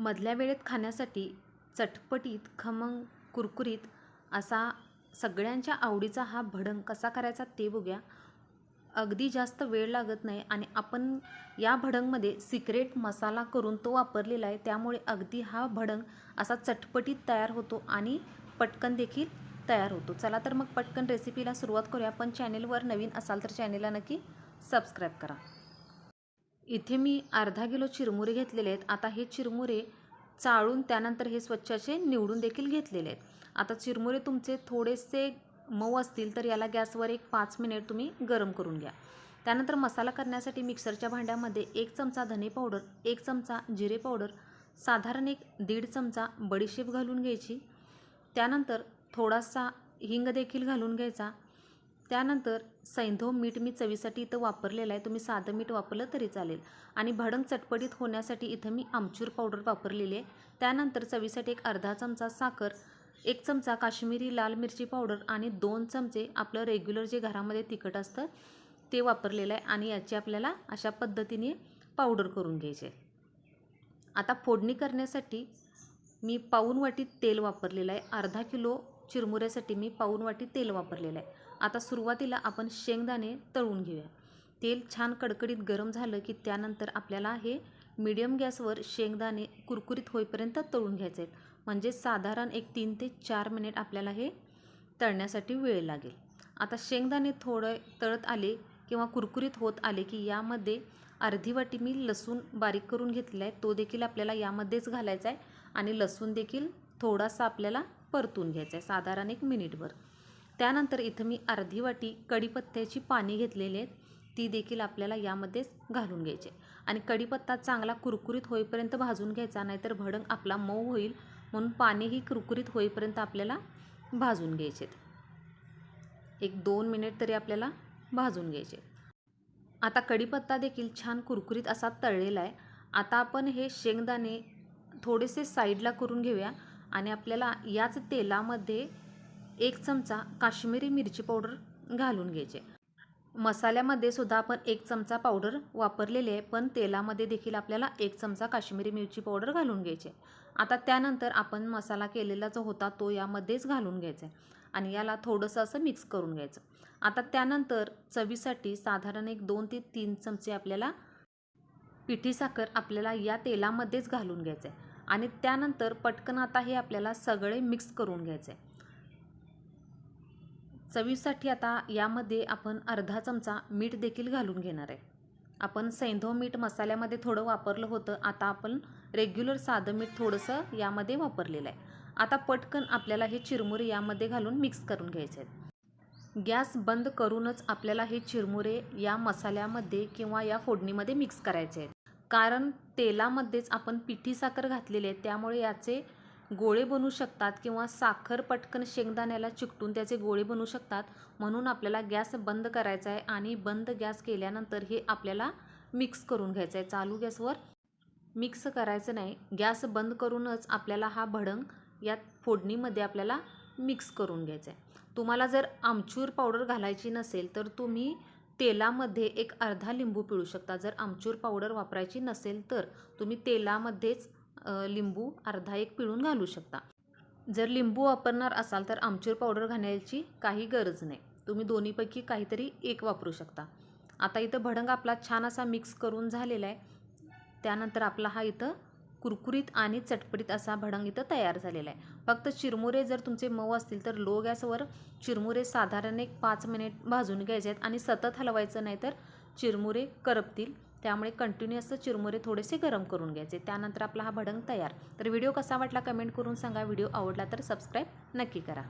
मधल्या वेळेत खाण्यासाठी चटपटीत खमंग कुरकुरीत असा सगळ्यांच्या आवडीचा हा भडंग कसा करायचा ते बघूया. अगदी जास्त वेळ लागत नाही आणि आपण या भडंगमध्ये सिक्रेट मसाला करून तो वापरलेला आहे त्यामुळे अगदी हा भडंग असा चटपटीत तयार होतो आणि पटकन देखील तयार होतो. चला तर मग पटकन रेसिपीला सुरुवात करूया. पण चॅनेलवर नवीन असाल तर चॅनेलला नक्की सबस्क्राईब करा. इथे मी अर्धा किलो चिरमुरे घेतलेले आहेत. आता हे चिरमुरे चाळून त्यानंतर हे स्वच्छ असे निवडून देखील घेतलेले आहेत. आता चिरमुरे तुमचे थोडेसे मऊ असतील तर याला गॅसवर एक पाच मिनिट तुम्ही गरम करून घ्या. त्यानंतर मसाला करण्यासाठी मिक्सरच्या भांड्यामध्ये एक चमचा धने पावडर एक चमचा जिरे पावडर साधारण एक दीड चमचा बडीशेप घालून घ्यायची. त्यानंतर थोडासा हिंग देखील घालून घ्यायचा. त्यानंतर सैंधव मीठ मी चवीसाठी इथं वापरलेलं आहे. तुम्ही साधं मीठ वापरलं तरी चालेल. आणि भडंग चटपटीत होण्यासाठी इथं मी आमचूर पावडर वापरलेली आहे. त्यानंतर चवीसाठी एक अर्धा चमचा साखर एक चमचा काश्मीरी लाल मिरची पावडर आणि दोन चमचे आपलं रेग्युलर जे घरामध्ये तिखट असतं ते वापरलेलं आहे आणि याची आपल्याला अशा पद्धतीने पावडर करून घ्यायचे आता फोडणी करण्यासाठी मी पाऊन वाटी तेल वापरलेलं आहे. अर्धा किलो चिरमुऱ्यासाठी मी पाऊन वाटी तेल वापरलेलं आहे. आता सुरुवातीला आपण शेंगदाणे तळून घेऊया. तेल छान कडकडीत गरम झालं की त्यानंतर आपल्याला हे मीडियम गॅसवर शेंगदाणे कुरकुरीत होईपर्यंत तळून घ्यायचे आहेत. म्हणजे साधारण एक तीन ते चार मिनिट आपल्याला हे तळण्यासाठी वेळ लागेल. आता शेंगदाणे थोडं तळत आले किंवा कुरकुरीत होत आले की यामध्ये अर्धी वाटी मी लसूण बारीक करून घेतलेला आहे. तो देखील आपल्याला यामध्येच घालायचा आहे आणि लसूण देखील थोडासा आपल्याला परतून घ्यायचं आहे साधारण एक मिनिटभर. त्यानंतर इथं मी अर्धी वाटी कढीपत्त्याची पाणी घेतलेली आहेत ती देखील आपल्याला यामध्येच घालून घ्यायची. आणि कढीपत्ता चांगला कुरकुरीत होईपर्यंत भाजून घ्यायचा नाहीतर भडंग आपला मऊ होईल म्हणून पाणीही कुरकुरीत होईपर्यंत आपल्याला भाजून घ्यायचे एक दोन मिनिट तरी आपल्याला भाजून घ्यायचे आता कढीपत्ता देखील छान कुरकुरीत असा तळलेला आहे. आता आपण हे शेंगदाणे थोडेसे साईडला करून घेऊया. आणि आपल्याला याच तेलामध्ये एक चमचा काश्मीरी मिरची पावडर घालून घ्यायचे मसाल्यामध्ये सुद्धा आपण एक चमचा पावडर वापरलेली आहे पण तेलामध्ये देखील आपल्याला एक चमचा काश्मीरी मिरची पावडर घालून घ्यायचे आता त्यानंतर आपण मसाला केलेला जो होता तो यामध्येच घालून घ्यायचा आहे आणि याला थोडंसं असं मिक्स करून घ्यायचं आता त्यानंतर चवीसाठी साधारण एक दोन ते तीन चमचे आपल्याला पिठी साखर आपल्याला या तेलामध्येच घालून घ्यायचं आहे. आणि त्यानंतर पटकन आता हे आपल्याला सगळे मिक्स करून घ्यायचे. आहे चवीसाठी आता यामध्ये आपण अर्धा चमचा मीठ देखील घालून घेणार आहे. आपण सैंधव मीठ मसाल्यामध्ये थोडं वापरलं होतं आता आपण रेग्युलर साधं मीठ थोडंसं यामध्ये वापरलेलं आहे. आता पटकन आपल्याला हे चिरमुरे यामध्ये घालून मिक्स करून घ्यायचे आहेत. गॅस बंद करूनच आपल्याला हे चिरमुरे या मसाल्यामध्ये किंवा या फोडणीमध्ये मिक्स करायचे आहेत. कारण तेलामध्येच आपण पिठी साखर घातलेली आहे त्यामुळे याचे गोळे बनू शकतात किंवा साखर पटकन शेंगदाण्याला चिकटून त्याचे गोळे बनू शकतात. म्हणून आपल्याला गॅस बंद करायचा आहे आणि बंद गॅस केल्यानंतर हे आपल्याला मिक्स करून घ्यायचं आहे. चालू गॅसवर मिक्स करायचं नाही. गॅस बंद करूनच आपल्याला हा भडंग या फोडणीमध्ये आपल्याला मिक्स करून घ्यायचा आहे. तुम्हाला जर आमचूर पावडर घालायची नसेल तर तुम्ही तेलामध्ये एक अर्धा लिंबू पिळू शकता. जर आमचूर पावडर वापरायची नसेल तर तुम्ही तेलामध्येच लिंबू अर्धा एक पिळून घालू शकता. जर लिंबू वापरणार असाल तर आमचूर पावडर घालायची काही गरज नाही. तुम्ही दोन्हीपैकी काहीतरी एक वापरू शकता. आता इथं भडंग आपला छान असा मिक्स करून झालेला आहे. त्यानंतर आपला हा इथं कुरकुरीत आणि चटपटीत असा भडंग इथं तयार झालेला आहे. फक्त चिरमुरे जर तुमचे मऊ असतील तर लो गॅसवर चिरमुरे साधारण एक पाच मिनिट भाजून घ्यायचे आहेत आणि सतत हलवायचं नाही तर चिरमुरे करपतील. त्यामुळे कंटिन्युअस चिरमुरे थोडेसे गरम करून घ्यायचे. त्यानंतर आपला हा भडंग तयार. तर व्हिडिओ कसा वाटला कमेंट करून सांगा. व्हिडिओ आवडला तर सबस्क्राईब नक्की करा.